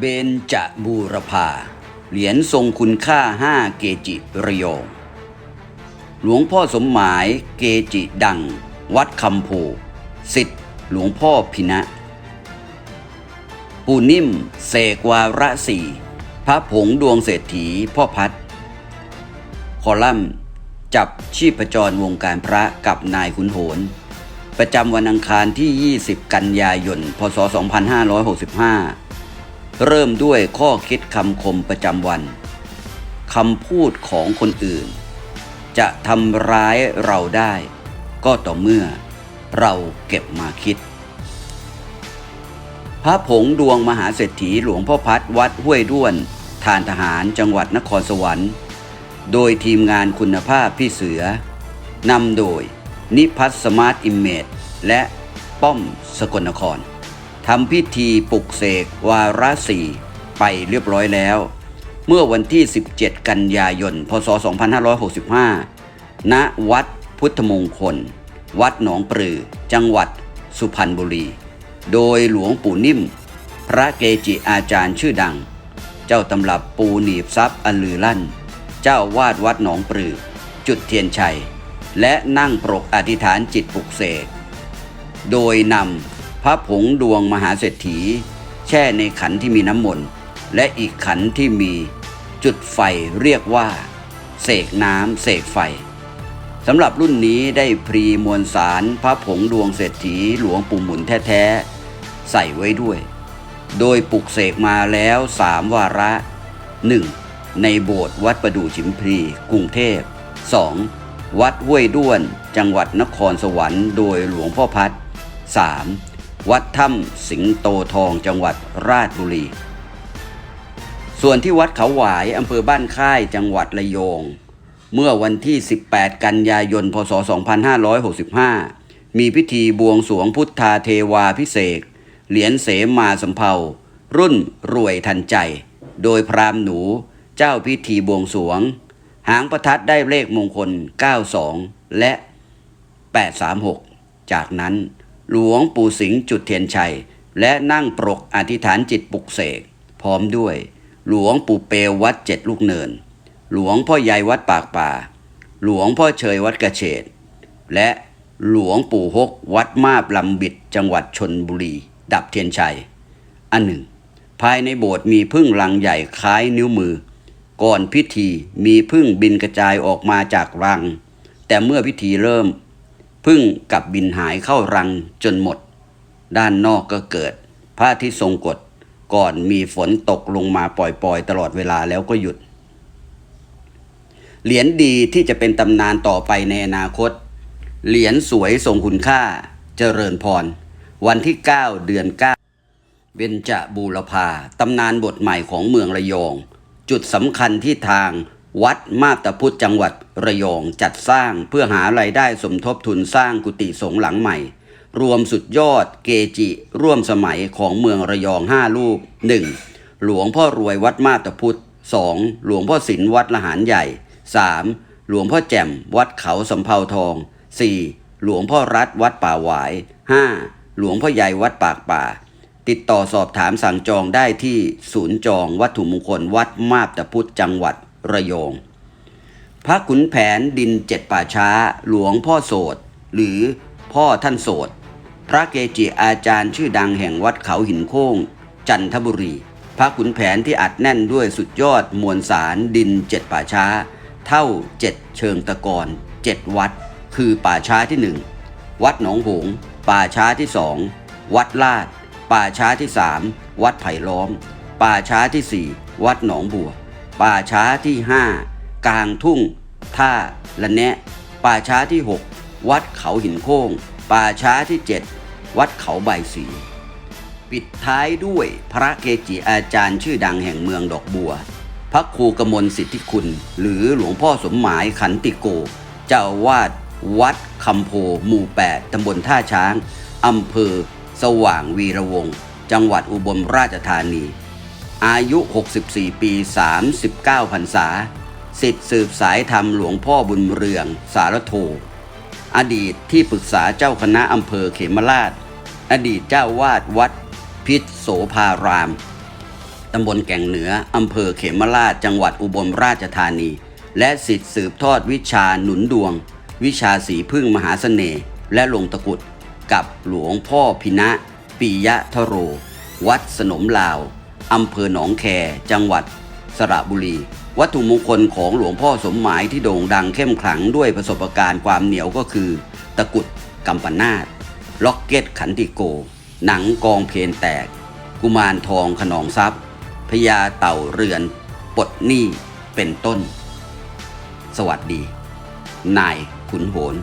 เบญจบูรพา เหรียญทรงคุณค่าห้าเกจิระยองหลวงพ่อสมหมายเกจิดัง วัดคำโพสิทธิ์หลวงพ่อพินะ ปูนิ่มเสกวาระสี่พระผงดวงเศรษฐีพ่อพัด คอลัมน์ จับชีพจรวงการพระกับนายขุนโหน ประจำวันอังคารที่ 20 กันยายน พศ 2565 เริ่มด้วยข้อคิดคำคมประจำวันคำพูดของคนอื่น จะทำร้ายเราได้ ก็ต่อเมื่อเราเก็บมาคิด พระผงดวงมหาเศรษฐีหลวงพ่อพัดวัดห้วยด้วนทานทหารจังหวัดนครสวรรค์ โดยทีมงานคุณภาพพี่เสือนำโดย นิพัฒน์สมาร์ทอิมเมจและป้อมสกลนคร ทำพิธีปลุกเสกวาระสี่ไปเรียบร้อยแล้ว เมื่อวันที่ 17 กันยายน พศ 2565 ณ วัดพุทธมงคล วัดหนองปลือ จังหวัดสุพรรณบุรี โดยหลวงปู่นิ่ม พระเกจิอาจารย์ชื่อดัง เจ้าตำรับปูหนีบซับอันลือลั่น เจ้าวาดวัดหนองปลือ จุดเทียนชัย และนั่งปรกอธิษฐานจิตปลุกเสก โดยนำ พระผงดวงมหาเศรษฐี แช่ในขันที่มีน้ำมนต์และอีกขันที่มีจุดไฟเรียกว่า เสกน้ำเสกไฟสำหรับรุ่นนี้ได้พรีมวลสารพระผงดวงเศรษฐีหลวงปู่หมุนแท้ๆ ใส่ไว้ด้วย โดยปลุกเสกมาแล้วสามวาระ 1. ในโบสถ์วัดประดู่ฉิมพลีกรุงเทพ 2. วัดห้วยด้วน จังหวัดนครสวรรค์ โดยหลวงพ่อพัด 3. วัดถ้ำสิงโตทองจังหวัดราชบุรี ส่วนที่วัดเขาหวายอำเภอบ้านค่ายจังหวัดระยอง เมื่อวันที่ 18 กันยายน พศ 2565 มีพิธีบวงสวงพุทธาเทวาพิเศษเหรียญเสมาสำเภารุ่นรวยทันใจ โดยพราหมณ์หนูเจ้าพิธีบวงสวง หางประทัดได้เลขมงคล 92 และ 836 จากนั้น หลวงปู่สิงห์จุดเทียนชัย และนั่งปรกอธิษฐานจิตปลุกเสก พร้อมด้วย หลวงปู่เปลวัดเจ็ดลูกเนิน หลวงพ่อใหญ่วัดปากป่า หลวงพ่อเชยวัดกระเฉดและหลวงปู่ฮกวัดมาบลำบิดจังหวัดชนบุรี ดับเทียนชัย อันหนึ่ง ภายในโบสถ์มีพึ่งลังใหญ่คล้ายนิ้วมือ ก่อนพิธีมีพึ่งบินกระจายออกมาจากรัง แต่เมื่อพิธีเริ่ม พึ่งกับบินหายเข้ารังจนหมด ด้านนอกก็เกิด พระอาทิตย์ทรงกฎก่อนมีฝนตกลงมาปล่อยๆ ตลอดเวลาแล้วก็หยุด เหรียญดีที่จะเป็นตำนานต่อไปในอนาคต เหรียญสวยทรงคุณค่า เจริญพร วันที่ 9 เดือน 9 เบญจบูรพาตำนานบทใหม่ของเมืองระยอง จุดสำคัญที่ทาง วัดมาบตาพุธจังหวัดระยองจัดสร้างเพื่อหาไรายได้สมทบทุนสร้างกุฏิสงฆ์หลังใหม่ รวมสุดยอดเกจิ ร่วมสมัยของเมืองระยองห้ารูป 1. หลวงพ่อรวยวัดมาบตาพุธ 2. หลวงพ่อศิลวัดละหารใหญ่ 3. หลวงพ่อแจ่มวัดเขาสำเภาทอง 4. หลวงพ่อรัฐวัดป่าหวาย 5. หลวงพ่อใหญ่วัดปากป่า ติดต่อสอบถามสั่งจองได้ที่ศูนย์จองวัตถุมงคลวัดมาบตาพุธจังหวัด ระยอง พระขุนแผนดินเจ็ดป่าช้า หลวงพ่อโสดหรือพ่อท่านโสดพระเกจิอาจารย์ชื่อดังแห่งวัดเขาหินโค้ง จันทบุรี พระขุนแผนที่อัดแน่นด้วยสุดยอดมวลสารดินเจ็ดป่าช้า เท่าเจ็ดเชิงตะกอนเจ็ดวัด คือป่าช้าที่หนึ่งวัดหนองหงส์ป่าช้าที่สองวัดลาด ป่าช้าที่สามวัดไผ่ล้อม ป่าช้าที่สี่วัดหนองบัว ป่าช้าที่ห้ากลางทุ่ง ท่าละแนะ ป่าช้าที่หกวัดเขาหินโค้ง ป่าช้าที่เจ็ดวัดเขาใบสี ปิดท้ายด้วยพระเกจิอาจารย์ชื่อดังแห่งเมืองดอกบัว พระครูกมลสิทธิคุณ หรือหลวงพ่อสมหมายขันติโก เจ้าวาดวัดคำโพหมู่ 8ตำบลท่าช้างอำเภอ สว่างวีระวง จังหวัดอุบลราชธานี อายุ 64 ปี 39พรรษาสิทธิสืบสายธรรมหลวงพ่อบุญเรือง สารโท อดีตที่ปรึกษาเจ้าคณะอำเภอเขมราช อดีตเจ้าวาดวัด พิษโสภาราม ตำบลแก่งเหนืออำเภอเขมราชจังหวัดอุบลราชธานี และสิทธิสืบทอดวิชาหนุนดวง วิชาสีพึ่งมหาเสน่ห์และลงตะกุดกับหลวงพ่อพินะปิยะทโร วัดสนมลาว อำเภอหนองแค จังหวัด สระบุรี วัตถุมงคลของหลวงพ่อสมหมายที่โด่งดังเข้มขลังด้วยประสบการณ์ความเหนียวก็คือ ตะกุดกัมปนาตล็อกเก็ตขันติโก หนังกองเพลนแตก กุมารทองขนองทรัพย์พญาเต่าเรือนปดหนี้เป็นต้น สวัสดี นายขุนโหน